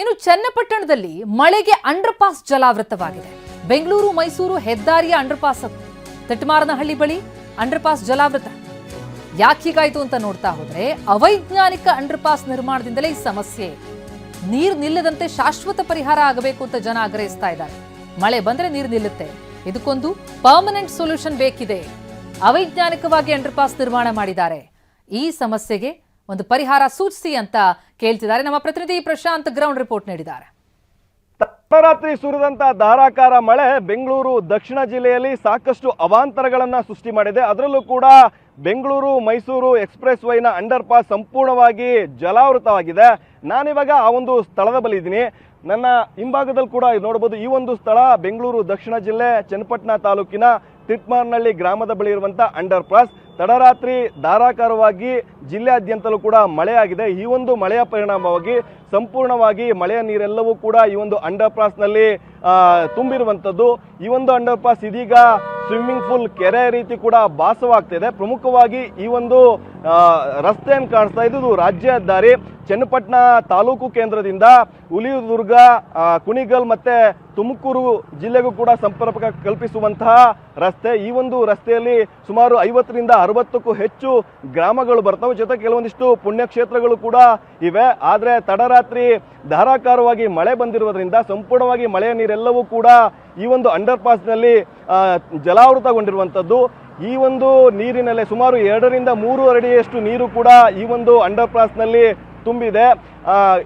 ಇನ್ನು ಚನ್ನಪಟ್ಟಣದಲ್ಲಿ ಮಳೆಗೆ ಅಂಡರ್ಪಾಸ್ ಜಲಾವೃತವಾಗಿದೆ. ಬೆಂಗಳೂರು, ಮೈಸೂರು ಹೆದ್ದಾರಿಯ ಅಂಡರ್ಪಾಸ್ ತಟ್ಟಮಾರನಹಳ್ಳಿ ಬಳಿ ಅಂಡರ್ಪಾಸ್ ಜಲಾವೃತ. ಯಾಕೆ ಹೀಗಾಯ್ತು ಅಂತ ನೋಡ್ತಾ ಹೋದ್ರೆ ಅವೈಜ್ಞಾನಿಕ ಅಂಡರ್ಪಾಸ್ ನಿರ್ಮಾಣದಿಂದಲೇ ಈ ಸಮಸ್ಯೆ ನೀರು ನಿಲ್ಲದಂತೆ ಶಾಶ್ವತ ಪರಿಹಾರ ಆಗಬೇಕು ಅಂತ ಜನ ಆಗ್ರಹಿಸ್ತಾ ಇದ್ದಾರೆ. ಮಳೆ ಬಂದ್ರೆ ನೀರು ನಿಲ್ಲುತ್ತೆ. ಇದಕ್ಕೊಂದು ಪರ್ಮನೆಂಟ್ ಸೊಲ್ಯೂಷನ್ ಬೇಕಿದೆ. ಅವೈಜ್ಞಾನಿಕವಾಗಿ ಅಂಡರ್ಪಾಸ್ ನಿರ್ಮಾಣ ಮಾಡಿದ್ದಾರೆ. ಈ ಸಮಸ್ಯೆಗೆ ಒಂದು ಪರಿಹಾರ ಸೂಚಿಸಿ ಅಂತ ಕೇಳ್ತಿದ್ದಾರೆ. ನಮ್ಮ ಪ್ರತಿನಿಧಿ ಪ್ರಶಾಂತ್ ಗ್ರೌಂಡ್ ರಿಪೋರ್ಟ್ ನೀಡಿದ್ದಾರೆ. ತಡರಾತ್ರಿ ಸುರಿದಂತಹ ಧಾರಾಕಾರ ಮಳೆ ಬೆಂಗಳೂರು, ದಕ್ಷಿಣ ಜಿಲ್ಲೆಯಲ್ಲಿ ಸಾಕಷ್ಟು ಅವಾಂತರಗಳನ್ನ ಸೃಷ್ಟಿ ಮಾಡಿದೆ. ಅದರಲ್ಲೂ ಕೂಡ ಬೆಂಗಳೂರು, ಮೈಸೂರು ಎಕ್ಸ್ಪ್ರೆಸ್ ವೈನ ಅಂಡರ್ ಪಾಸ್ ಸಂಪೂರ್ಣವಾಗಿ ಜಲಾವೃತವಾಗಿದೆ. ನಾನಿವಾಗ ಆ ಒಂದು ಸ್ಥಳದ ಬಳಿ ಇದ್ದೀನಿ. ನನ್ನ ಹಿಂಭಾಗದಲ್ಲಿ ಕೂಡ ನೋಡಬಹುದು ಈ ಒಂದು ಸ್ಥಳ ಬೆಂಗಳೂರು, ದಕ್ಷಿಣ ಜಿಲ್ಲೆ, ಚನ್ನಪಟ್ಟಣ ತಾಲೂಕಿನ ತಿಟ್ಮಾರ್ನಳ್ಳಿ ಗ್ರಾಮದ ಬಳಿ ಇರುವಂತಹ ಅಂಡರ್ ಪಾಸ್ ತಡರಾತ್ರಿ ಧಾರಾಕಾರವಾಗಿ ಜಿಲ್ಲೆಯಾದ್ಯಂತಲೂ ಕೂಡ ಮಳೆಯಾಗಿದೆ. ಈ ಒಂದು ಮಳೆಯ ಪರಿಣಾಮವಾಗಿ ಸಂಪೂರ್ಣವಾಗಿ ಮಳೆಯ ನೀರೆಲ್ಲವೂ ಕೂಡ ಈ ಒಂದು ಅಂಡರ್ ಪಾಸ್ನಲ್ಲಿ ತುಂಬಿರುವಂಥದ್ದು ಈ ಒಂದು ಅಂಡರ್ ಪಾಸ್ ಇದೀಗ ಸ್ವಿಮ್ಮಿಂಗ್ ಪೂಲ್ ಕೆರೆ ರೀತಿ ಕೂಡ ಭಾಸವಾಗ್ತಿದೆ. ಪ್ರಮುಖವಾಗಿ ಈ ಒಂದು ರಸ್ತೆಯನ್ನು ಕಾಣಿಸ್ತಾ ಇದ್ದು ಇದು ರಾಜ್ಯ ಹೆದ್ದಾರಿ ಚನ್ನಪಟ್ಟಣ ತಾಲೂಕು ಕೇಂದ್ರದಿಂದ ಹುಲಿದುರ್ಗ ಕುಣಿಗಲ್ ಮತ್ತೆ ತುಮಕೂರು ಜಿಲ್ಲೆಗೂ ಕೂಡ ಸಂಪರ್ಕ ಕಲ್ಪಿಸುವಂತಹ ರಸ್ತೆ. ಈ ಒಂದು ರಸ್ತೆಯಲ್ಲಿ ಸುಮಾರು ಐವತ್ತರಿಂದ ಅರವತ್ತಕ್ಕೂ ಹೆಚ್ಚು ಗ್ರಾಮಗಳು ಬರ್ತವೆ. ಜೊತೆ ಕೆಲವೊಂದಿಷ್ಟು ಪುಣ್ಯಕ್ಷೇತ್ರಗಳು ಕೂಡ ಇವೆ. ಆದರೆ ತಡರಾತ್ರಿ ಧಾರಾಕಾರವಾಗಿ ಮಳೆ ಬಂದಿರುವುದರಿಂದ ಸಂಪೂರ್ಣವಾಗಿ ಮಳೆಯ ನೀರೆಲ್ಲವೂ ಕೂಡ ಈ ಒಂದು ಅಂಡರ್ ಪಾಸ್ನಲ್ಲಿ ಜಲಾವೃತಗೊಂಡಿರುವಂಥದ್ದು. ಈ ಒಂದು ನೀರಿನಲ್ಲಿ ಸುಮಾರು ಎರಡರಿಂದ ಮೂರು ಅಡಿಯಷ್ಟು ನೀರು ಕೂಡ ಈ ಒಂದು ಅಂಡರ್ ಪಾಸ್ನಲ್ಲಿ ತುಂಬಿದೆ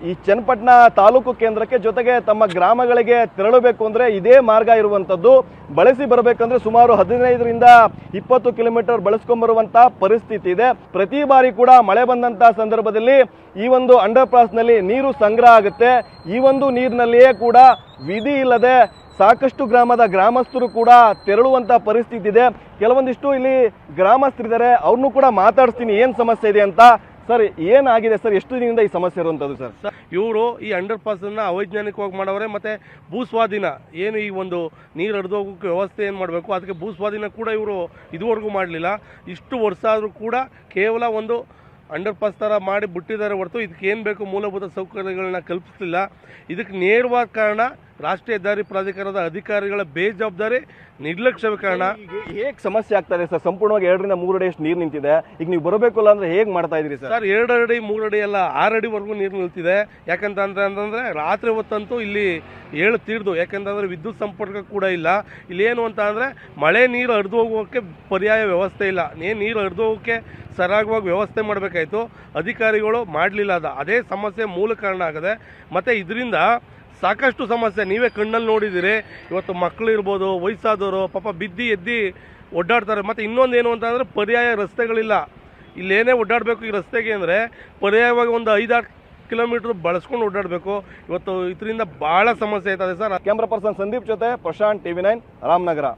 ಈ ಚನ್ನಪಟ್ಟಣ ತಾಲೂಕು ಕೇಂದ್ರಕ್ಕೆ ಜೊತೆಗೆ ತಮ್ಮ ಗ್ರಾಮಗಳಿಗೆ ತೆರಳಬೇಕು ಅಂದರೆ ಇದೇ ಮಾರ್ಗ ಇರುವಂಥದ್ದು ಬಳಸಿ ಬರಬೇಕಂದ್ರೆ ಸುಮಾರು ಹದಿನೈದರಿಂದ ಇಪ್ಪತ್ತು ಕಿಲೋಮೀಟರ್ ಬಳಸ್ಕೊಂಬರುವಂಥ ಪರಿಸ್ಥಿತಿ ಇದೆ. ಪ್ರತಿ ಬಾರಿ ಕೂಡ ಮಳೆ ಬಂದಂಥ ಸಂದರ್ಭದಲ್ಲಿ ಈ ಒಂದು ಅಂಡರ್ ಪಾಸ್ನಲ್ಲಿ ನೀರು ಸಂಗ್ರಹ ಆಗುತ್ತೆ. ಈ ಒಂದು ನೀರಿನಲ್ಲಿಯೇ ಕೂಡ ವಿಧಿ ಇಲ್ಲದೆ ಸಾಕಷ್ಟು ಗ್ರಾಮದ ಗ್ರಾಮಸ್ಥರು ಕೂಡ ತೆರಳುವಂತ ಪರಿಸ್ಥಿತಿ ಇದೆ ಕೆಲವೊಂದಿಷ್ಟು ಇಲ್ಲಿ ಗ್ರಾಮಸ್ಥರಿದ್ದಾರೆ. ಅವ್ರನ್ನೂ ಕೂಡ ಮಾತಾಡಿಸ್ತೀನಿ, ಏನು ಸಮಸ್ಯೆ ಇದೆ ಅಂತ. ಸರ್, ಏನಾಗಿದೆ ಸರ್? ಎಷ್ಟು ದಿನದಿಂದ ಈ ಸಮಸ್ಯೆ ಇರುವಂಥದ್ದು ಸರ್? ಇವರು ಈ ಅಂಡರ್ ಪಾಸನ್ನು ಅವೈಜ್ಞಾನಿಕವಾಗಿ ಮಾಡವ್ರೆ ಮತ್ತು ಭೂಸ್ವಾಧೀನ, ಏನು ಈ ಒಂದು ನೀರು ಹರಿದು ಹೋಗೋಕೆ ವ್ಯವಸ್ಥೆ ಏನು ಮಾಡಬೇಕು? ಅದಕ್ಕೆ ಭೂಸ್ವಾಧೀನ ಕೂಡ ಇವರು ಇದುವರೆಗೂ ಮಾಡಲಿಲ್ಲ. ಇಷ್ಟು ವರ್ಷ ಆದರೂ ಕೂಡ ಕೇವಲ ಒಂದು ಅಂಡರ್ ಪಾಸ್ ಥರ ಮಾಡಿ ಬಿಟ್ಟಿದ್ದಾರೆ ಹೊರತು ಇದಕ್ಕೆ ಏನು ಬೇಕು ಮೂಲಭೂತ ಸೌಕರ್ಯಗಳನ್ನ ಕಲ್ಪಿಸಲಿಲ್ಲ. ಇದಕ್ಕೆ ನೇರವಾದ ಕಾರಣ ರಾಷ್ಟ್ರೀಯ ಹೆದ್ದಾರಿ ಪ್ರಾಧಿಕಾರದ ಅಧಿಕಾರಿಗಳ ಬೇಜವಾಬ್ದಾರಿ ನಿರ್ಲಕ್ಷ್ಯವೇ ಕಾರಣ. ಹೇಗೆ ಸಮಸ್ಯೆ ಆಗ್ತದೆ ಸರ್? ಸಂಪೂರ್ಣವಾಗಿ ಎರಡರಿಂದ ಮೂರು ಅಡಿ ಅಷ್ಟು ನೀರು ನಿಂತಿದೆ. ಈಗ ನೀವು ಬರಬೇಕಲ್ಲ ಅಂದ್ರೆ ಹೇಗೆ ಮಾಡ್ತಾ ಇದ್ರಿ ಸರ್? ಸರ್ ಎರಡು ಅಡಿ ಮೂರು ಅಡಿ ಎಲ್ಲ ಆರು ಅಡಿವರೆಗೂ ನೀರು ನಿಲ್ತಿದೆ. ಯಾಕಂತಂದ್ರೆ ಅಂತಂದ್ರೆ ರಾತ್ರಿ ಹೊತ್ತಂತೂ ಇಲ್ಲಿ ಏಳು ತೀರ್ದು. ಯಾಕಂತಂದ್ರೆ ವಿದ್ಯುತ್ ಸಂಪರ್ಕ ಕೂಡ ಇಲ್ಲ. ಇಲ್ಲಿ ಏನು ಅಂತ ಅಂದರೆ ಮಳೆ ನೀರು ಹರಿದು ಹೋಗೋಕ್ಕೆ ಪರ್ಯಾಯ ವ್ಯವಸ್ಥೆ ಇಲ್ಲ. ಏನು ನೀರು ಹರಿದು ಹೋಗೋಕ್ಕೆ ಸರಾಗವಾಗಿ ವ್ಯವಸ್ಥೆ ಮಾಡಬೇಕಾಯ್ತು. ಅಧಿಕಾರಿಗಳು ಮಾಡಲಿಲ್ಲ ಅದ. ಅದೇ ಸಮಸ್ಯೆ ಮೂಲ ಕಾರಣ ಆಗದೆ. ಮತ್ತು ಇದರಿಂದ ಸಾಕಷ್ಟು ಸಮಸ್ಯೆ. ನೀವೇ ಕಣ್ಣಲ್ಲಿ ನೋಡಿದ್ದೀರಿ. ಇವತ್ತು ಮಕ್ಕಳು ಇರ್ಬೋದು, ವಯಸ್ಸಾದವರು, ಪಾಪ ಬಿದ್ದಿ ಎದ್ದು ಒಡ್ಡಾಡ್ತಾರೆ. ಮತ್ತು ಇನ್ನೊಂದು ಏನು ಅಂತ ಅಂದರೆ ಪರ್ಯಾಯ ರಸ್ತೆಗಳಿಲ್ಲ. ಇಲ್ಲೇನೇ ಓಡಾಡಬೇಕು ಈ ರಸ್ತೆಗೆ ಅಂದರೆ ಪರ್ಯಾಯವಾಗಿ ಒಂದು ಐದಾರು ಕಿಲೋಮೀಟ್ರ್ ಬಳಸ್ಕೊಂಡು ಓಡಾಡಬೇಕು ಇವತ್ತು ಇದರಿಂದ ಭಾಳ ಸಮಸ್ಯೆ ಆಯ್ತದೆ ಸರ್. ಕ್ಯಾಮ್ರಾ ಪರ್ಸನ್ ಸಂದೀಪ್ ಜೊತೆ ಪ್ರಶಾಂತ್ ಟಿವಿ ನೈನ್ ರಾಮನಗರ